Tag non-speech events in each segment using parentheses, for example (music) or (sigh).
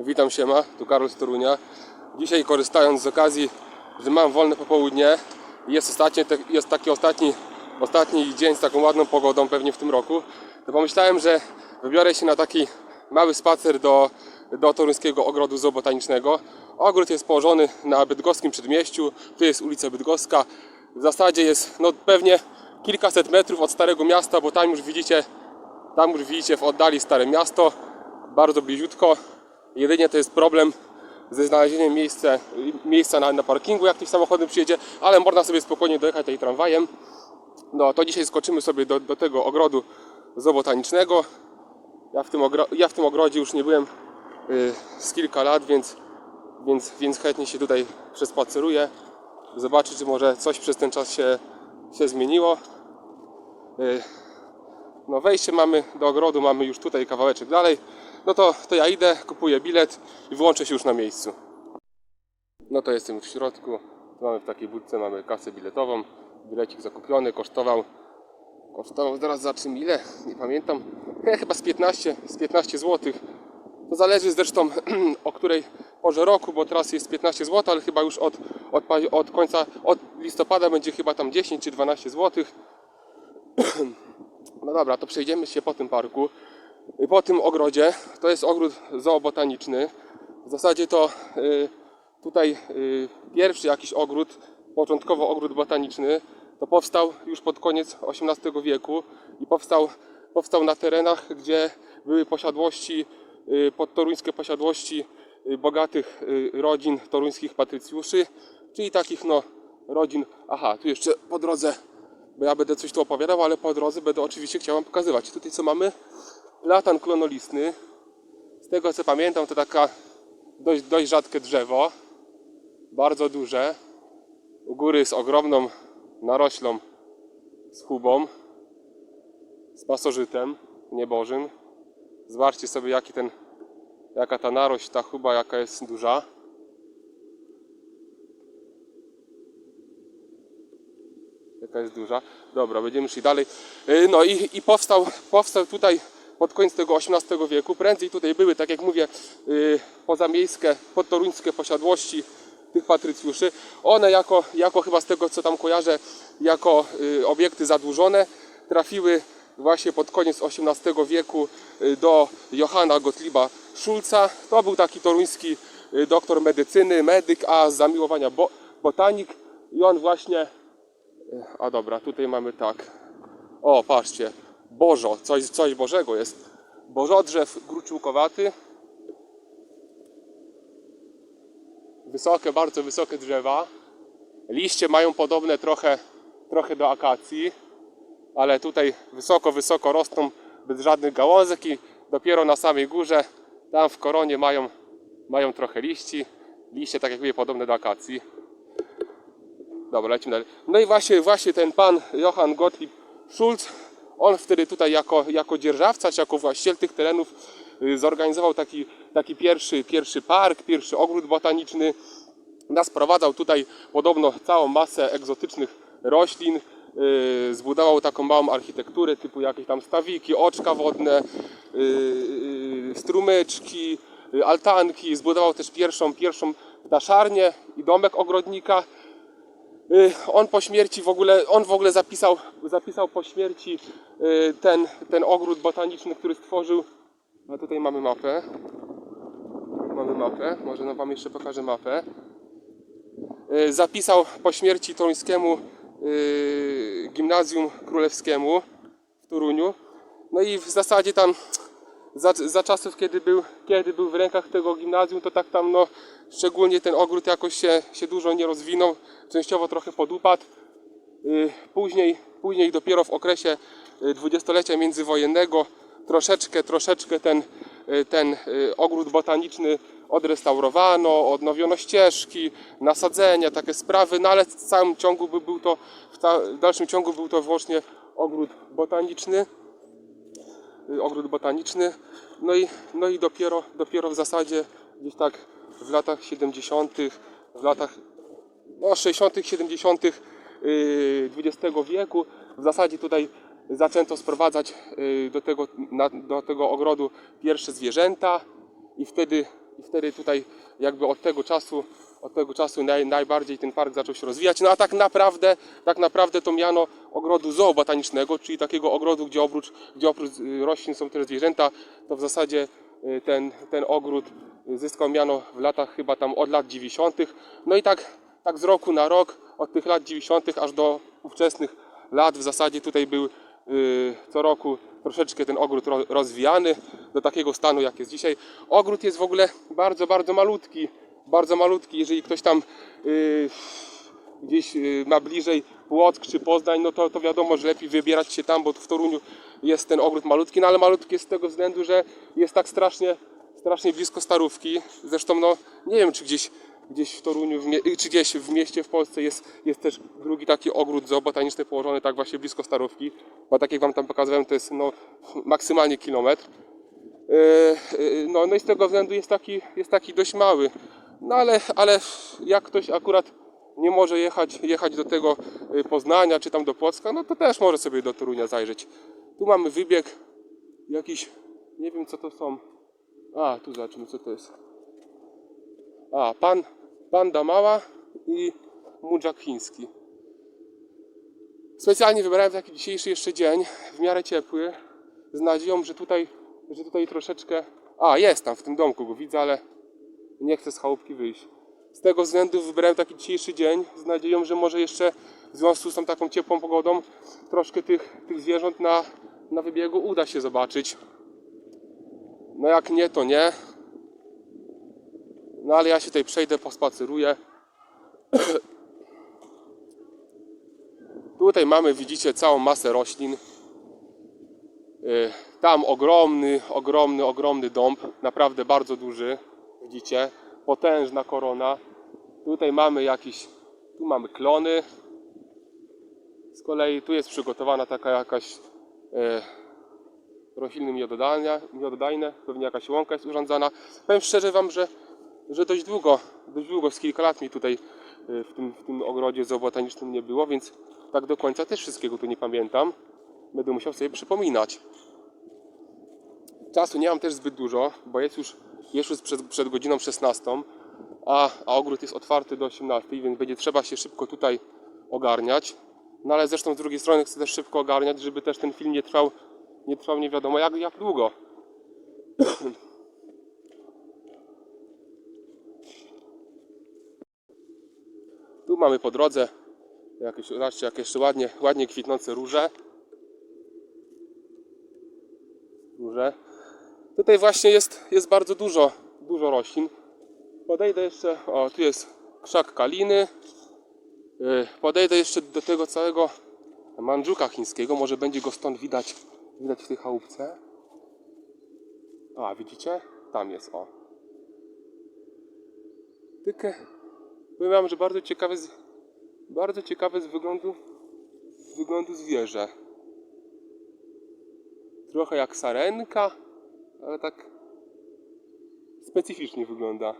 Witam siema, tu Karol z Torunia. Dzisiaj korzystając z okazji, że mam wolne popołudnie jest, ostatnie, jest taki ostatni, ostatni dzień z taką ładną pogodą pewnie w tym roku, to pomyślałem, że wybiorę się na taki mały spacer do, do Toruńskiego Ogrodu Zoobotanicznego. Ogród jest położony na bydgoskim przedmieściu, tu jest ulica Bydgoska. W zasadzie jest no, pewnie kilkaset metrów od Starego Miasta, bo tam już widzicie tam już widzicie w oddali Stare Miasto, bardzo bliziutko. Jedynie to jest problem ze znalezieniem miejsca, miejsca na, na parkingu, jak ktoś samochodem przyjedzie, ale można sobie spokojnie dojechać tutaj tramwajem. No to dzisiaj skoczymy sobie do, do tego ogrodu zoobotanicznego. Ja w, tym ogro, ja w tym ogrodzie już nie byłem y, z kilka lat, więc, więc, więc chętnie się tutaj przespaceruję. Zobaczyć, czy może coś przez ten czas się, się zmieniło. Y, no wejście mamy do ogrodu, mamy już tutaj kawałeczek dalej. No to, to ja idę, kupuję bilet i włączę się już na miejscu. No to jestem w środku. Mamy w takiej budce mamy kasę biletową. Bilecik zakupiony, kosztował kosztował zaraz za czym ile? Nie pamiętam. E, chyba z 15, z 15 zł. To zależy zresztą (clears throat) o której porze roku, bo teraz jest 15 zł, ale chyba już od, od, od końca od listopada będzie chyba tam 10 czy 12 zł. (clears throat) No dobra, to przejdziemy się po tym parku, y, po tym ogrodzie. To jest ogród zoobotaniczny. W zasadzie to y, tutaj y, pierwszy jakiś ogród, początkowo ogród botaniczny, to powstał już pod koniec XVIII wieku i powstał, powstał na terenach, gdzie były posiadłości, y, podtoruńskie posiadłości y, bogatych y, rodzin toruńskich patrycjuszy, czyli takich no rodzin. Aha, tu jeszcze po drodze bo ja będę coś tu opowiadał, ale po drodze będę oczywiście chciał Wam pokazywać. Tutaj co mamy? Platan klonolistny. Z tego co pamiętam to taka dość, dość rzadkie drzewo. Bardzo duże. U góry z ogromną naroślą z chubą. Z pasożytem niebożym. Zobaczcie sobie jaki ten, jaka ta narośl, ta chuba jaka jest duża. jaka jest duża. Dobra, będziemy szli dalej. Yy, No i, i powstał, powstał tutaj pod koniec tego XVIII wieku. Prędzej tutaj były, tak jak mówię, yy, pozamiejskie, podtoruńskie posiadłości tych patrycjuszy. One jako, jako chyba z tego co tam kojarzę, jako yy, obiekty zadłużone trafiły właśnie pod koniec XVIII wieku yy, do Johanna Gottlieba Schulza. To był taki toruński doktor medycyny, medyk, a z zamiłowania bo, botanik. I on właśnie a dobra, tutaj mamy tak. O, patrzcie. Bożo, coś, coś Bożego jest. Bożodrzew gruczułkowaty. Wysokie, bardzo wysokie drzewa. Liście mają podobne trochę, trochę do akacji, ale tutaj wysoko, wysoko rosną bez żadnych gałązek i dopiero na samej górze, tam w koronie mają, mają trochę liści. Liście tak jak mówię podobne do akacji. Dobra, lecimy dalej. No i właśnie, właśnie ten pan Johann Gottlieb Schulz, on wtedy tutaj jako, jako dzierżawca, czy jako właściciel tych terenów y, zorganizował taki, taki pierwszy, pierwszy park, pierwszy ogród botaniczny. Nas prowadzał tutaj podobno całą masę egzotycznych roślin. Yy, zbudował taką małą architekturę typu jakieś tam stawiki, oczka wodne, yy, strumyczki, altanki. Zbudował też pierwszą, pierwszą ptaszarnię i domek ogrodnika. Y, on po śmierci w ogóle, on w ogóle zapisał, zapisał po śmierci y, ten, ten ogród botaniczny, który stworzył. A tutaj mamy mapę. Mamy mapę, może no wam jeszcze pokażę mapę. Y, Zapisał po śmierci toruńskiemu gimnazjum królewskiemu w Toruniu. No i w zasadzie tam za, za czasów, kiedy był, kiedy był w rękach tego gimnazjum, to tak tam, no, szczególnie ten ogród jakoś się, się dużo nie rozwinął, częściowo trochę podupadł. Y, Później, później dopiero w okresie y, dwudziestolecia międzywojennego troszeczkę, troszeczkę ten, y, ten ogród botaniczny odrestaurowano, odnowiono ścieżki, nasadzenia, takie sprawy, no ale w całym ciągu by był to, w, ca- w dalszym ciągu był to wyłącznie ogród botaniczny ogród botaniczny. No i, no i dopiero, dopiero w zasadzie gdzieś tak w latach 70., w latach no, 60., 70. y, XX wieku w zasadzie tutaj zaczęto sprowadzać y, do tego, na, do tego ogrodu pierwsze zwierzęta i wtedy i wtedy tutaj jakby od tego czasu, od tego czasu naj, najbardziej ten park zaczął się rozwijać. No a tak naprawdę, tak naprawdę to miano ogrodu zoobotanicznego, czyli takiego ogrodu, gdzie oprócz, gdzie oprócz y, roślin są też zwierzęta, to w zasadzie y, ten, ten ogród zyskał miano w latach chyba tam od lat 90. No i tak, tak z roku na rok, od tych lat 90. aż do ówczesnych lat w zasadzie tutaj był y, co roku troszeczkę ten ogród ro- rozwijany do takiego stanu jak jest dzisiaj. Ogród jest w ogóle bardzo, bardzo malutki, bardzo malutki. Jeżeli ktoś tam y, gdzieś y, ma bliżej Płock czy Poznań, no to, to wiadomo, że lepiej wybierać się tam, bo w Toruniu jest ten ogród malutki, no ale malutki jest z tego względu, że jest tak strasznie, strasznie blisko Starówki. Zresztą no nie wiem, czy gdzieś gdzieś w Toruniu, w czy gdzieś w mieście w Polsce jest, jest też drugi taki ogród zoobotaniczny położony tak właśnie blisko Starówki, bo tak jak Wam tam pokazałem, to jest no, maksymalnie kilometr. Yy, yy, No, no i z tego względu jest taki, jest taki dość mały. No ale, ale jak ktoś akurat nie może jechać, jechać do tego yy, Poznania czy tam do Płocka, no to też może sobie do Torunia zajrzeć. Tu mamy wybieg jakiś, nie wiem co to są. A, tu zobaczymy co to jest. A, pan, panda mała i mudżak chiński. Specjalnie wybrałem taki dzisiejszy jeszcze dzień, w miarę ciepły, z nadzieją, że tutaj, że tutaj troszeczkę... A, jest tam, w tym domku go widzę, ale nie chcę z chałupki wyjść. Z tego względu wybrałem taki dzisiejszy dzień, z nadzieją, że może jeszcze w związku z tą taką ciepłą pogodą troszkę tych, tych zwierząt na, na wybiegu uda się zobaczyć. No jak nie, to nie. No ale ja się tutaj przejdę, pospaceruję. (clears throat) Tutaj mamy, widzicie, całą masę roślin. Y, Tam ogromny, ogromny, ogromny dąb, naprawdę bardzo duży. Widzicie, potężna korona. Tutaj mamy jakiś, tu mamy klony. Z kolei tu jest przygotowana taka jakaś e, rośliny miododajne, miododajne, pewnie jakaś łąka jest urządzana. Powiem szczerze Wam, że, że dość długo, dość długo, z kilka lat mi tutaj e, w tym, w tym ogrodzie zoobotanicznym nie było, więc tak do końca też wszystkiego tu nie pamiętam. Będę musiał sobie przypominać. Czasu nie mam też zbyt dużo, bo jest już, już przed, przed godziną 16, a, a ogród jest otwarty do 18, więc będzie trzeba się szybko tutaj ogarniać. No ale zresztą z drugiej strony chcę też szybko ogarniać, żeby też ten film nie trwał nie trwał nie wiadomo jak, jak długo. (clears throat) Tu mamy po drodze jakieś, zobaczcie, jak jeszcze ładnie, ładnie kwitnące róże. Róże. Tutaj właśnie jest, jest bardzo dużo, dużo roślin. Podejdę jeszcze, o tu jest krzak kaliny. Yy, Podejdę jeszcze do tego całego mandżuka chińskiego, może będzie go stąd widać, widać w tej chałupce. A, widzicie? Tam jest, o. Tykę. Powiem wam, że bardzo ciekawe z, bardzo ciekawe z wyglądu, z wyglądu zwierzę. Trochę jak sarenka, ale tak specyficznie wygląda.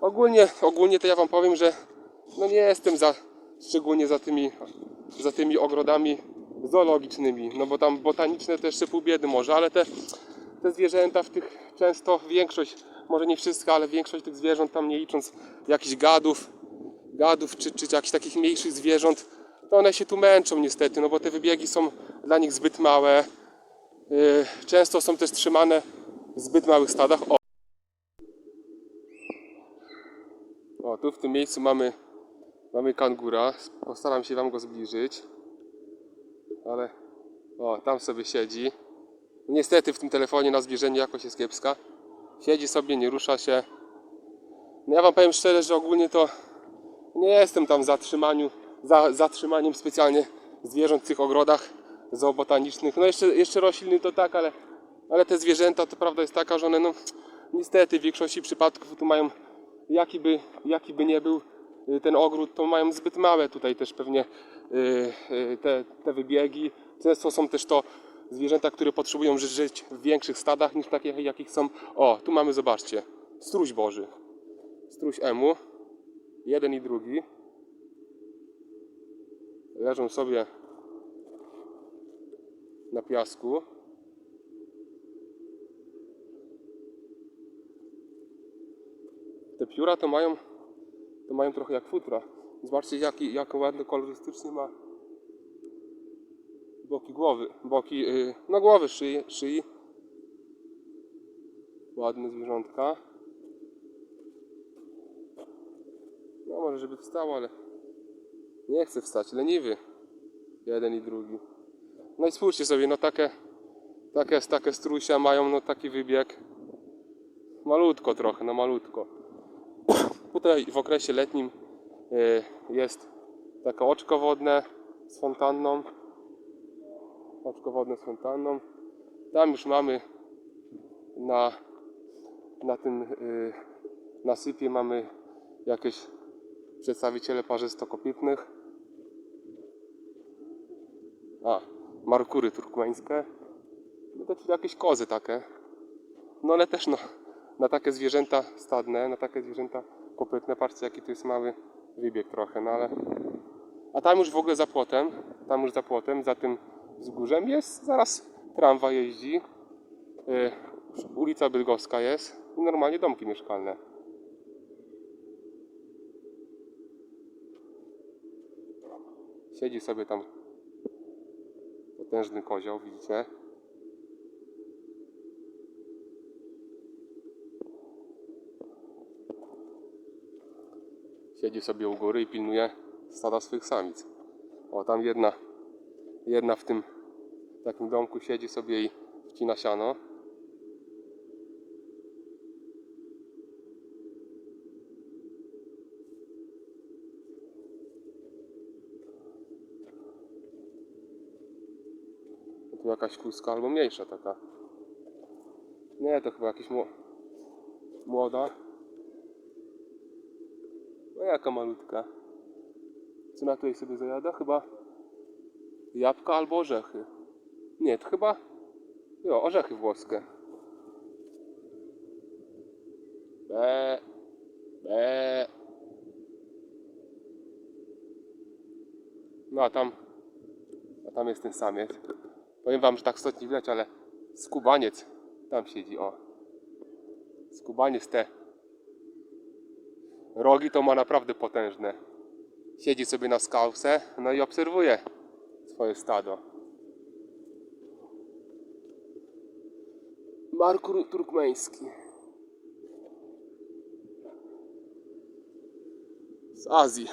Ogólnie, ogólnie to ja wam powiem, że no nie jestem za, szczególnie za tymi, za tymi ogrodami zoologicznymi, no bo tam botaniczne to jeszcze pół biedy może, ale te, te zwierzęta w tych często większość, może nie wszystkie, ale większość tych zwierząt tam nie licząc jakichś gadów, gadów czy, czy jakichś takich mniejszych zwierząt, to one się tu męczą niestety, no bo te wybiegi są dla nich zbyt małe. Yy, często są też trzymane w zbyt małych stadach. O, o tu w tym miejscu mamy, mamy kangura. Postaram się Wam go zbliżyć. Ale o, tam sobie siedzi. Niestety w tym telefonie na zbliżeniu jakoś jest kiepska. Siedzi sobie, nie rusza się. No ja Wam powiem szczerze, że ogólnie to nie jestem tam za, trzymaniu, za zatrzymaniem specjalnie zwierząt w tych ogrodach zoobotanicznych. No jeszcze, jeszcze rośliny to tak, ale, ale te zwierzęta to prawda jest taka, że one no niestety w większości przypadków tu mają jaki by, jaki by nie był y, ten ogród, to mają zbyt małe tutaj też pewnie y, y, te, te wybiegi. Często są też to zwierzęta, które potrzebują ży- żyć w większych stadach niż takie, jakich są. O, tu mamy, zobaczcie, struś boży. Struś emu. Jeden i drugi. Leżą sobie na piasku. te pióra to mają, to mają trochę jak futra. Zobaczcie jaki, jak ładny kolorystycznie ma boki głowy, boki, yy, no głowy, szyi, szyi. Ładne zwierzątka. No może żeby wstało, ale nie chce wstać, leniwy. Jeden i drugi. No i spójrzcie sobie, no takie, takie, takie strusia mają no taki wybieg. Malutko trochę, no malutko. (clears throat) Tutaj w okresie letnim y, jest takie oczko wodne z fontanną. Oczko wodne z fontanną. Tam już mamy na, na tym y, nasypie mamy jakieś przedstawiciele parzystokopitnych. A, markury turkmeńskie. No to jakieś kozy takie. No ale też no, na takie zwierzęta stadne, na takie zwierzęta kopytne, patrzcie jaki tu jest mały wybieg trochę, no ale... A tam już w ogóle za płotem, tam już za płotem, za tym wzgórzem jest, zaraz tramwa jeździ. Yy, ulica Bydgoska jest i normalnie domki mieszkalne. Siedzi sobie tam potężny kozioł, widzicie? Siedzi sobie u góry i pilnuje stada swych samic. O, tam jedna, jedna w tym takim domku siedzi sobie i wcina siano. Tu jakaś kluska albo mniejsza taka. Nie, to chyba jakiś mło... młoda. No jaka malutka. Co na tutaj sobie zajada? Chyba jabłka albo orzechy. Nie, to chyba jo, orzechy włoskie. Be, be. No a tam, a tam jest ten samiec. Powiem wam, że tak stąd nie widać, ale skubaniec tam siedzi, o. Skubaniec te rogi to ma naprawdę potężne. Siedzi sobie na skałce, no i obserwuje swoje stado. Markur turkmeński. Z Azji.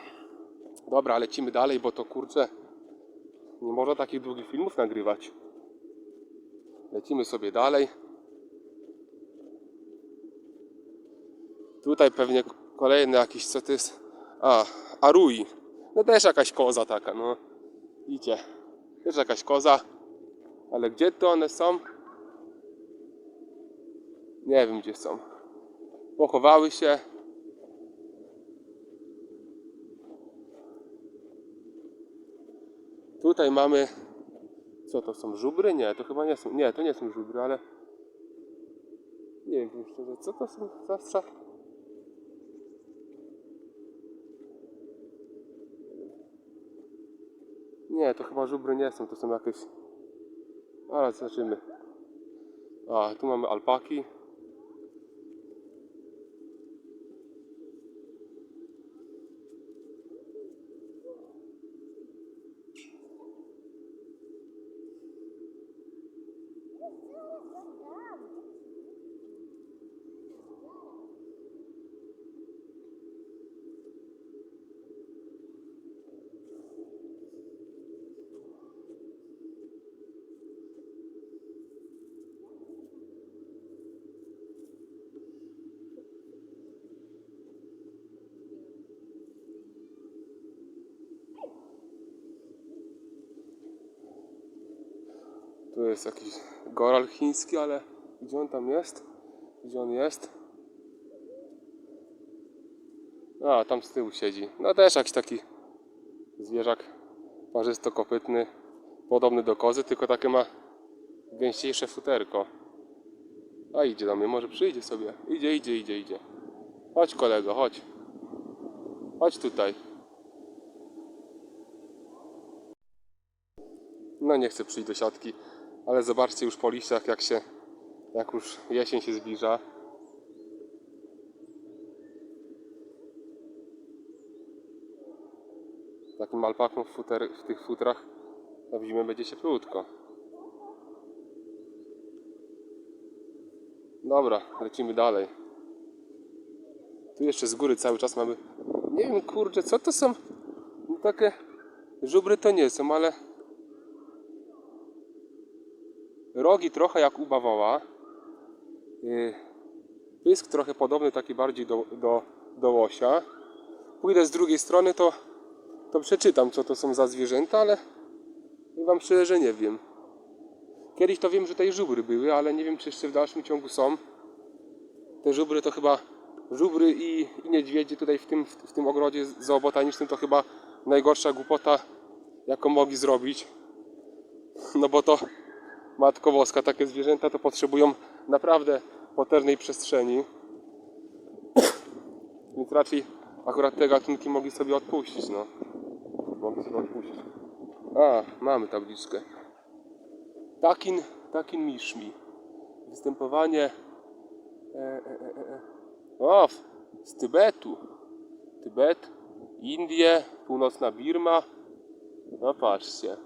(coughs) Dobra, lecimy dalej, bo to kurczę nie można takich długich filmów nagrywać. Lecimy sobie dalej. Tutaj pewnie kolejny jakiś, co to jest? A, Arui. No też jakaś koza taka, no. Idzie. Też jakaś koza. Ale gdzie to one są? Nie wiem gdzie są. Pochowały się. Tutaj mamy. Co to są? Żubry? Nie, to chyba nie są. Nie, to nie są żubry, ale. Nie wiem szczerze, co to są za? Nie, to chyba żubry nie są, to są jakieś. Ale zobaczymy. A, tu mamy alpaki. Tu jest jakiś goral chiński, ale gdzie on tam jest? Gdzie on jest? A, tam z tyłu siedzi. No też jakiś taki zwierzak parzystokopytny, podobny do kozy, tylko takie ma gęściejsze futerko. A idzie do mnie, może przyjdzie sobie. Idzie, idzie, idzie, idzie. Chodź kolego, chodź. Chodź tutaj. No nie chcę przyjść do siatki, ale zobaczcie już po liściach jak się jak już jesień się zbliża. Takim alpakom w, futer, w tych futrach w zimę będzie cieplutko. Dobra, lecimy dalej. Tu jeszcze z góry cały czas mamy nie wiem kurczę co to są? No takie żubry to nie są, ale rogi trochę jak u bawoła. Yy, Pysk trochę podobny, taki bardziej do, do, do łosia. Pójdę z drugiej strony, to, to przeczytam, co to są za zwierzęta, ale wam szczerze, że nie wiem. Kiedyś to wiem, że tutaj żubry były, ale nie wiem, czy jeszcze w dalszym ciągu są. Te żubry to chyba żubry i, i niedźwiedzie tutaj w tym, w tym ogrodzie zoobotanicznym to chyba najgorsza głupota, jaką mogli zrobić. No bo to Matko Boska, takie zwierzęta to potrzebują naprawdę potężnej przestrzeni. Więc raczej akurat te gatunki mogli sobie odpuścić, no. Mogli sobie odpuścić. A, mamy tabliczkę. Takin, takin miszmi. Występowanie e, e, e, e. O, w- z Tybetu. Tybet, Indie, północna Birma. No patrzcie.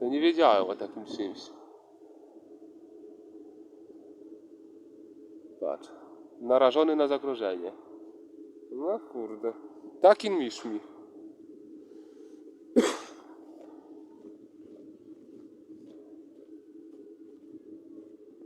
To nie wiedziałem o takim czymś. Narażony na zagrożenie. No kurde. Takin miszmi.